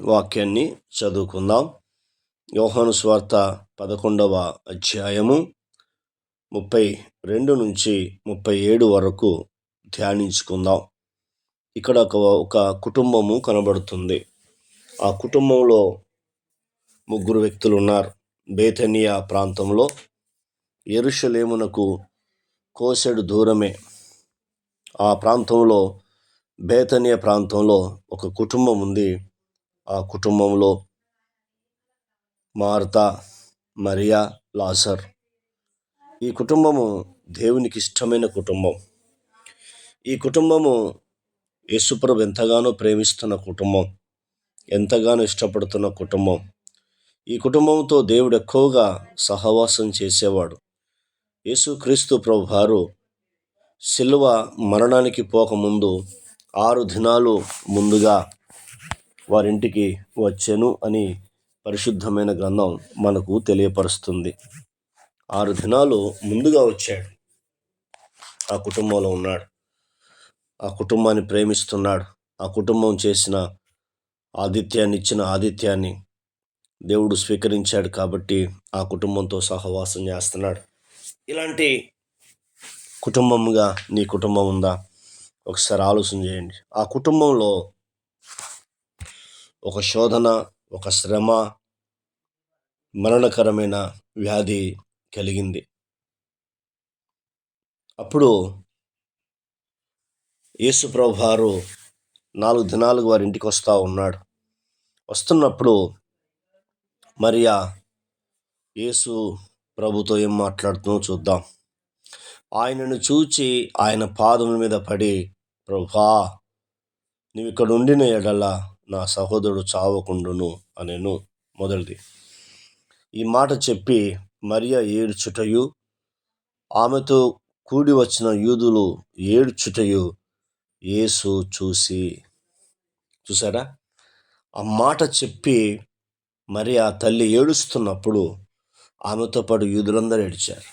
వాక్యాన్ని చదువుకుందాం. యోహాను స్వార్త పదకొండవ అధ్యాయము ముప్పై రెండు నుంచి ముప్పై ఏడు వరకు ధ్యానించుకుందాం. ఇక్కడ ఒక ఒక కుటుంబము కనబడుతుంది. ఆ కుటుంబంలో ముగ్గురు వ్యక్తులు ఉన్నారు. బేతనియా ప్రాంతంలో ఎరుషలేమునకు కోసెడు దూరమే. ఆ ప్రాంతంలో బేతనియ ప్రాంతంలో ఒక కుటుంబం ఉంది. ఆ కుటుంబంలో మార్తా మరియా లాసర్. ఈ కుటుంబము దేవునికి ఇష్టమైన కుటుంబం. ఈ కుటుంబము యేసుప్రభు ఎంతగానో ప్రేమిస్తున్న కుటుంబం. ఎంతగానో ఇష్టపడుతున్న కుటుంబం. ఈ కుటుంబంతో దేవుడు ఎక్కువగా సహవాసం చేసేవాడు. యేసుక్రీస్తు ప్రభు వారు శిలువ మరణానికి పోకముందు ఆరు దినాలు ముందుగా వారింటికి వచ్చెను అని పరిశుద్ధమైన గ్రంథం మనకు తెలియపరుస్తుంది. ఆరు దినాలు ముందుగా వచ్చాడు. ఆ కుటుంబంలో ఉన్నాడు. ఆ కుటుంబాన్ని ప్రేమిస్తున్నాడు. ఆ కుటుంబం చేసిన ఆదిత్యాన్ని ఇచ్చిన ఆదిత్యాన్ని దేవుడు స్వీకరించాడు కాబట్టి ఆ కుటుంబంతో సహవాసం చేస్తున్నాడు. ఇలాంటి కుటుంబంగా నీ కుటుంబం ఉందా? ఒకసారి ఆలోచన చేయండి. ఆ కుటుంబంలో ఒక శోధన ఒక శ్రమ మరణకరమైన వ్యాధి కలిగింది. అప్పుడు యేసుప్రభు వారు నాలుగు దినాలకు వారి ఇంటికి వస్తూ ఉన్నాడు. వస్తున్నప్పుడు మరియా యేసు ప్రభుతో ఏం మాట్లాడుతుందో చూద్దాం. ఆయనను చూచి ఆయన పాదముల మీద పడి ప్రభా నీవు ఇక్కడ ఉండిన ఎడలా నా సహోదరుడు చావకుండును అనేను మొదటిది. ఈ మాట చెప్పి మరియ ఏడుచుటయు ఆమెతో కూడి వచ్చిన యూదులు ఏడుచుటయు యేసు చూసి చూసారా ఆ మాట చెప్పి మరి ఆ తల్లి ఏడుస్తున్నప్పుడు ఆమెతో పాటు యూదులందరూ ఏడ్చారు.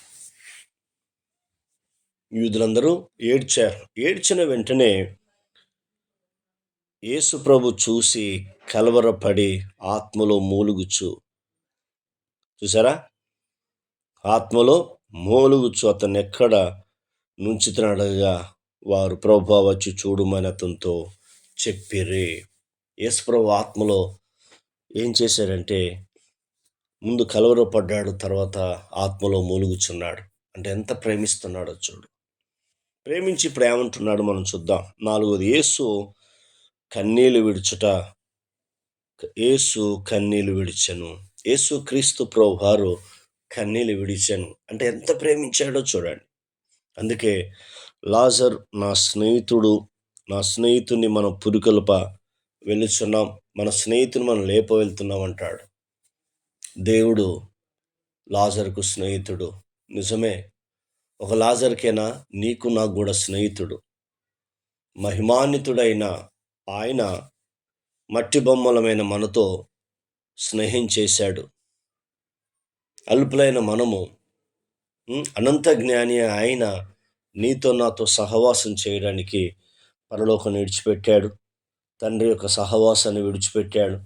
యూదులందరూ ఏడ్చారు. ఏడ్చిన వెంటనే యేసుప్రభు చూసి కలవరపడి ఆత్మలో మూలుగుచ్చు చూసారా? ఆత్మలో మూలుగుచ్చు అతను ఎక్కడ నుంచుతున్నాడుగా వారు ప్రభు వచ్చి చూడమని అతనితో చెప్పిరే యేసుప్రభు ఆత్మలో ఏం చేశారంటే ముందు కలవరపడ్డాడు తర్వాత ఆత్మలో మూలుగుచున్నాడు. అంటే ఎంత ప్రేమిస్తున్నాడో చూడు. ప్రేమించి ఇప్పుడు ఏమంటున్నాడు మనం చూద్దాం. నాలుగోది యేసు కన్నీలు విడుచుట. యేసు కన్నీలు విడిచను. యేసు క్రీస్తు ప్రభువారు కన్నీలు విడిచాను. అంటే ఎంత ప్రేమించాడో చూడండి. అందుకే లాజర్ నా స్నేహితుడు నా స్నేహితుడిని మనం పురుకల్ప వెళుచున్నాం మన స్నేహితుని మనం లేప వెళ్తున్నాం అంటాడు. దేవుడు లాజర్కు స్నేహితుడు. నిజమే ఒక లాజర్కేనా నీకు నాకు కూడా స్నేహితుడు. మహిమాన్వితుడైన ఆయన మట్టి బొమ్మలమైన మనతో స్నేహం చేశాడు అల్పులైన మనము అనంత జ్ఞాని ఆయన నీతో నాతో సహవాసం చేయడానికి పరలోకం విడిచిపెట్టాడు. తండ్రి యొక్క సహవాసాన్ని విడిచిపెట్టాడు.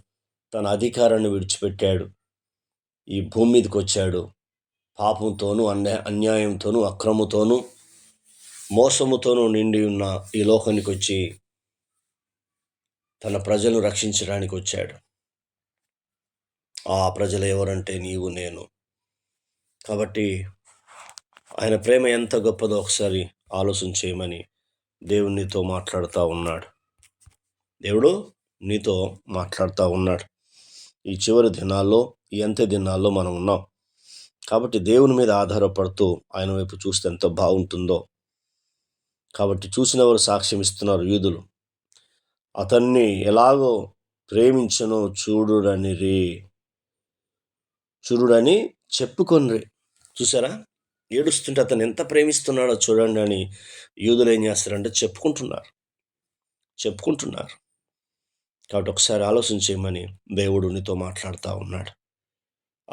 తన అధికారాన్ని విడిచిపెట్టాడు. ఈ భూమి మీదకి వచ్చాడు. పాపంతోనూ అన్యా అన్యాయంతోనూ అక్రమతోనూ మోసముతోనూ నిండి ఉన్న ఈ లోకానికి వచ్చి తన ప్రజలు రక్షించడానికి వచ్చాడు ఆ ప్రజలు ఎవరంటే నీవు నేను. కాబట్టి ఆయన ప్రేమ ఎంత గొప్పదో ఒకసారి ఆలోచన చేయమని దేవుడు నీతో మాట్లాడుతూ ఉన్నాడు. దేవుడు నీతో మాట్లాడుతూ ఉన్నాడు. ఈ చివరి దినాల్లో ఈ అంత్య దినాల్లో మనం ఉన్నాం. కాబట్టి దేవుని మీద ఆధారపడుతూ ఆయన వైపు చూస్తే ఎంత బాగుంటుందో. కాబట్టి చూసిన వారు సాక్ష్యం ఇస్తున్నారు యూదులు. అతన్ని ఎలాగో ప్రేమించనో చూడుడని రే. చూడుడని చెప్పుకొనిరి చూసారా? ఏడుస్తుంటే అతను ఎంత ప్రేమిస్తున్నాడో చూడండి అని యూదులు ఏం చేస్తారంటే చెప్పుకుంటున్నారు. చెప్పుకుంటున్నారు. కాబట్టి ఒకసారి ఆలోచన చేయమని దేవుడు నీతో మాట్లాడుతూ ఉన్నాడు.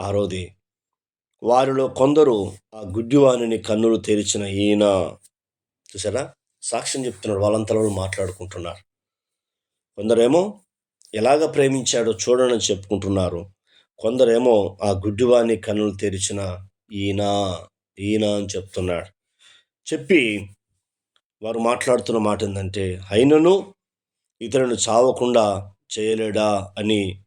ఆరోది వారిలో కొందరు ఆ గుడ్డివాణిని కన్నులు తెరిచిన ఈయన చూసారా? సాక్ష్యం చెప్తున్నాడు వాళ్ళంతలో మాట్లాడుకుంటున్నారు. కొందరేమో ఎలాగ ప్రేమించాడో చూడని చెప్పుకుంటున్నారు. కొందరేమో ఆ గుడ్డివాణి కన్నులు తెరిచిన ఈయన ఈయన అని చెప్తున్నాడు. చెప్పి వారు మాట్లాడుతున్న మాట ఏంటంటే అయినను ఇతరులను చావకుండా చేయలేడా అని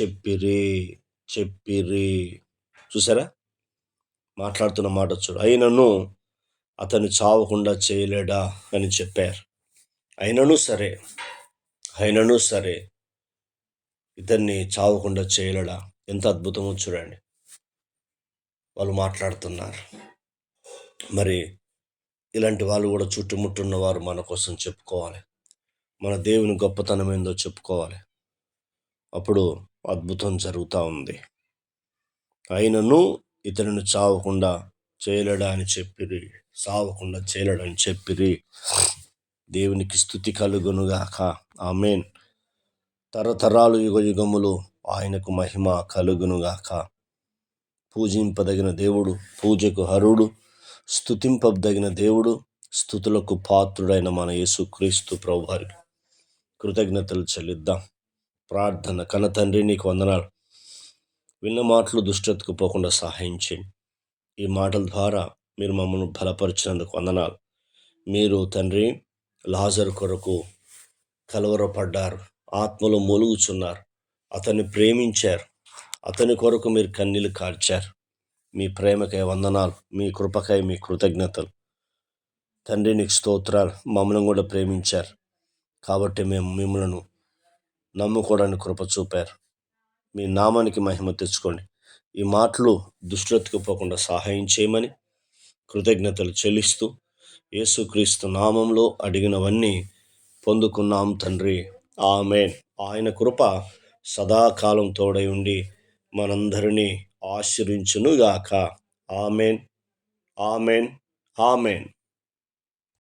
చెప్పిరి చెప్పిరి. చూసారా? మాట్లాడుతున్న మాట చూడు. అయినను అతను చావకుండా చేయలేడా అని చెప్పారు. అయినను సరే అయినను సరే. ఇతన్ని చావకుండా చేయలేడా? ఎంత అద్భుతమో చూడండి. వాళ్ళు మాట్లాడుతున్నారు. మరి ఇలాంటి వాళ్ళు కూడా చుట్టుముట్టున్న వారు మన కోసం చెప్పుకోవాలి. మన దేవుని గొప్పతనం ఏందో చెప్పుకోవాలి. అప్పుడు అద్భుతం జరుగుతూ ఉంది. అయినను ఇతరుని చావకుండా చేయలేడా అని చెప్పిరి. సావకుండా చేయలేడని చెప్పిరి. దేవునికి స్థుతి కలుగునుగాక. ఆమెన్. తరతరాలు యుగ యుగములు ఆయనకు మహిమ కలుగునుగాక. పూజింపదగిన దేవుడు పూజకు హరుడు స్థుతింపదగిన దేవుడు స్థుతులకు పాత్రుడైన మన యేసుక్రీస్తు ప్రభువారికి కృతజ్ఞతలు చెల్లిద్దాం. ప్రార్థన కన తండ్రి నీకు వందనాలు. విన్న మాటలు దుష్టతకు పోకుండా సహాయం చేయండి. ఈ మాటల ద్వారా మీరు మమ్మల్ని బలపరిచినందుకు వందనాలు. మీరు తండ్రి లాజర్ కొరకు కలవరపడ్డారు. ఆత్మలో మొలుగుచున్నారు. అతన్ని ప్రేమించారు. అతని కొరకు మీరు కన్నీళ్ళు కార్చారు. మీ ప్రేమకై వందనాలు. మీ కృపకై మీ కృతజ్ఞతలు. తండ్రి నీకు స్తోత్రాలు. మమ్మల్ని కూడా ప్రేమించారు. కాబట్టి మేము మిమ్మల్ని నమ్ముకోవడానికి కృప చూపారు. మీ నామానికి మహిమ తెచ్చుకోండి. ఈ మాటలు దుష్టతకు పోకుండా సహాయం చేయమని కృతజ్ఞతలు చెల్లిస్తూ యేసుక్రీస్తు నామంలో అడిగినవన్నీ పొందుకున్నాం తండ్రి. ఆమెన్. ఆయన కృప సదాకాలం తోడై ఉండి మనందరినీ ఆశ్రయించునుగాక ఆమెన్. ఆమెన్. ఆమెన్.